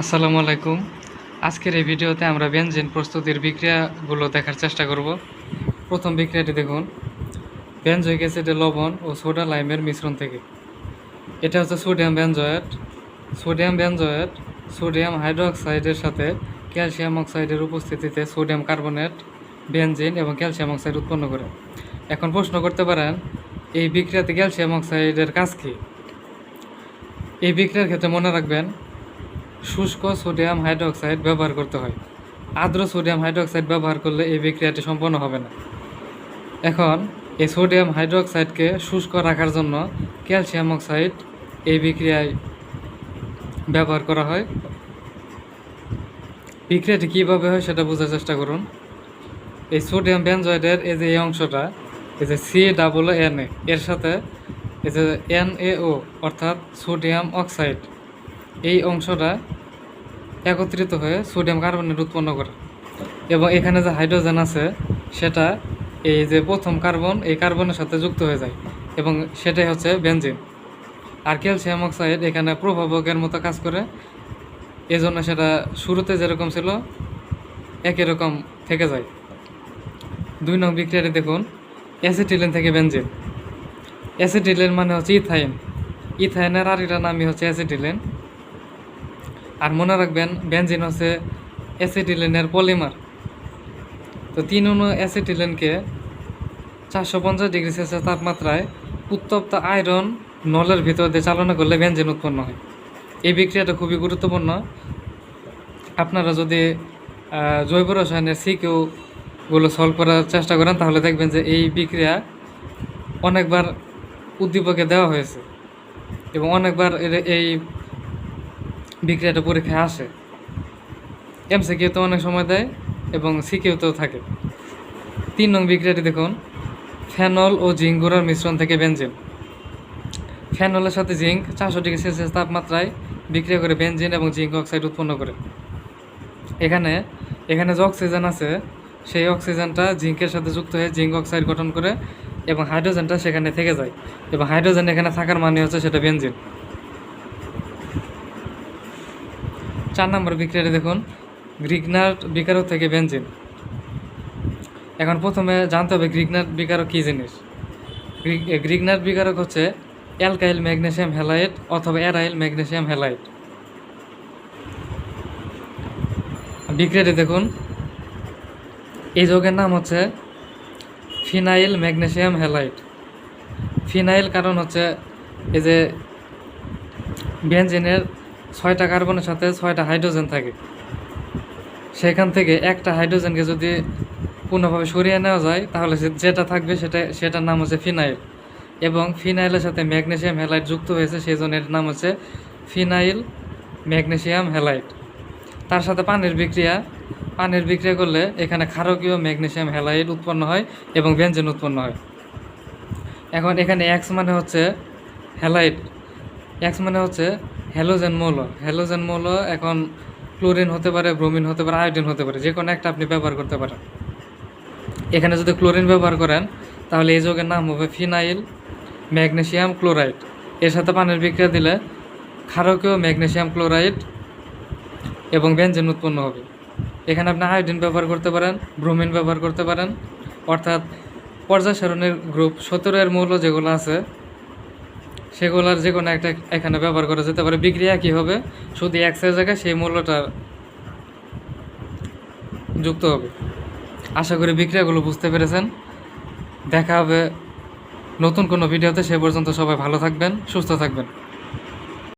আসসালামু আলাইকুম। আজকের এই ভিডিওতে আমরা ব্যঞ্জন প্রস্তুতির বিক্রিয়াগুলো দেখার চেষ্টা করব। প্রথম বিক্রিয়াটি দেখুন। বেঞ্জয়িক অ্যাসিডের লবণ ও সোডা লাইমের মিশ্রণ থেকে। এটা হচ্ছে sodium benzoate sodium benzoate sodium হাইড্রোক্সাইডের সাথে ক্যালসিয়াম অক্সাইডের উপস্থিতিতে সোডিয়াম কার্বনেট বেনজিন এবং ক্যালসিয়াম অক্সাইড উৎপন্ন করে। এখন প্রশ্ন করতে পারেন, এই বিক্রিয়াতে ক্যালসিয়াম অক্সাইডের কাজ কী? এই বিক্রিয়ার ক্ষেত্রে মনে রাখবেন শুষ্ক সোডিয়াম হাইড্রোক্সাইড ব্যবহার করতে হয়। আর্দ্র সোডিয়াম হাইড্রোক্সাইড ব্যবহার করলে এই বিক্রিয়াটি সম্পন্ন হবে না। এখন, এই সোডিয়াম হাইড্রোক্সাইডকে শুষ্ক রাখার জন্য ক্যালসিয়াম অক্সাইড এই বিক্রিয়ায় ব্যবহার করা হয়। বিক্রিয়াটি কীভাবে হয় সেটা বোঝার চেষ্টা করুন। এই সোডিয়াম বেনজয়েডের এই যে এই অংশটা, এই যে সি ডাবল এন এর সাথে এই যে এন এ ও অর্থাৎ সোডিয়াম অক্সাইড এই অংশটা একত্রিত হয়ে সোডিয়াম কার্বনেট উৎপন্ন করে। এবং এখানে যে হাইড্রোজেন আছে, সেটা এই যে প্রথম কার্বন, এই কার্বনের সাথে যুক্ত হয়ে যায়। এবং সেটাই হচ্ছে বেনজিন। আর ক্যালসিয়াম অক্সাইড এখানে প্রভাবকের মতো কাজ করে। এজন্য সেটা শুরুতে যেরকম ছিল, একই রকম থেকে যায়। দুই নং বিক্রিয়াটি দেখুন, অ্যাসিটিলিন থেকে বেনজিন। অ্যাসিটিলিন মানে হচ্ছে ইথাইন। ইথাইনের আরেকটা নামই হচ্ছে অ্যাসিটিলিন। আর মনে রাখবেন বেনজিন হচ্ছে অ্যাসিটিলিনের পলিমার তো তিন অনু অ্যাসিটিলিনকে চারশো পঞ্চাশ ডিগ্রি সেলসিয়াস তাপমাত্রায় উত্তপ্ত আয়রন নলের ভিতর দিয়ে চালনা করলে বেনজিন উৎপন্ন হয়। এই বিক্রিয়াটা খুবই গুরুত্বপূর্ণ। আপনারা যদি জৈব রসায়নের সিকিউগুলো সলভ করার চেষ্টা করেন, তাহলে দেখবেন যে এই বিক্রিয়া অনেকবার উদ্দীপকে দেওয়া হয়েছে এবং অনেকবার এই বিক্রিয়াটা পরীক্ষায় আসে। এমসিকিউতে অনেক সময় দেয় এবং সিকিউতেও থাকে। তিন নং বিক্রিয়াটি দেখুন, ফেনল ও জিঙ্ক গুঁড়ার মিশ্রণ থেকে বেনজিন। ফেনলের সাথে জিঙ্ক চারশো ডিগ্রি সেলসিয়াস তাপমাত্রায় বিক্রিয়া করে বেঞ্জিন এবং জিঙ্ক অক্সাইড উৎপন্ন করে। এখানে এখানে যে অক্সিজেন আছে, সেই অক্সিজেনটা জিঙ্কের সাথে যুক্ত হয়ে জিঙ্ক অক্সাইড গঠন করে এবং হাইড্রোজেনটা সেখানে থেকে যায়। এবং হাইড্রোজেন এখানে থাকার মানে হচ্ছে সেটা বেনজিন। চার নম্বর বিক্রিয়াটি দেখুন গ্রিগনার বিকারক থেকে বেনজিন। এখন প্রথমে জানতে হবে গ্রিগনার বিকারক কী জিনিস? গ্রিগ- গ্রিগনার বিকারক হচ্ছে অ্যালকাইল ম্যাগনেশিয়াম হ্যালাইট অথবা অ্যারাইল ম্যাগনেশিয়াম হ্যালাইট। বিক্রিয়াটি দেখুন, এই যৌগের নাম হচ্ছে ফিনাইল ম্যাগনেশিয়াম হ্যালাইট। ফিনাইল কারণ হচ্ছে এই যে বেনজিনের ছয়টা কার্বনের সাথে ছয়টা হাইড্রোজেন থাকে। সেখান থেকে একটা হাইড্রোজেনকে যদি পূর্ণভাবে সরিয়ে নেওয়া যায়, তাহলে যেটা থাকবে সেটা, সেটার নাম হচ্ছে ফিনাইল। এবং ফিনাইলের সাথে ম্যাগনেশিয়াম হ্যালাইট যুক্ত হয়েছে, সেই জন্য এর নাম হচ্ছে ফিনাইল ম্যাগনেশিয়াম হ্যালাইট। তার সাথে পানির বিক্রিয়া পানির বিক্রিয়া করলে এখানে ক্ষারকীয় ম্যাগনেশিয়াম হ্যালাইট উৎপন্ন হয় এবং ব্যঞ্জন উৎপন্ন হয়। এখন এখানে এক্স মানে হচ্ছে হ্যালাইট। এক্স মানে হচ্ছে হ্যালোজেন মৌল হ্যালোজেন মৌল এখন ক্লোরিন হতে পারে ব্রোমিন হতে পারে আয়োডিন হতে পারে যে কোনো একটা আপনি ব্যবহার করতে পারেন। এখানে যদি ক্লোরিন ব্যবহার করেন, তাহলে এই যৌগের নাম হবে ফিনাইল ম্যাগনেশিয়াম ক্লোরাইড এর সাথে পানির বিক্রিয়া দিলে ক্ষারকীয় ম্যাগনেশিয়াম ক্লোরাইড এবং ব্যঞ্জন উৎপন্ন হবে। এখানে আপনি আয়োডিন ব্যবহার করতে পারেন ব্রোমিন ব্যবহার করতে পারেন। অর্থাৎ পর্যায় সারণীর গ্রুপ সতেরো এর মৌল যেগুলো আছে সেগুলোর যে কোনো একটা এখানে ব্যবহার করা যেতে পারে। বিক্রিয়া কী হবে, শুধু এক্সের জায়গায় সেই মূল্যটা যুক্ত হবে। আশা করি বিক্রিয়াগুলো বুঝতে পেরেছেন। দেখা হবে নতুন কোনো ভিডিওতে, সে পর্যন্ত সবাই ভালো থাকবেন, সুস্থ থাকবেন।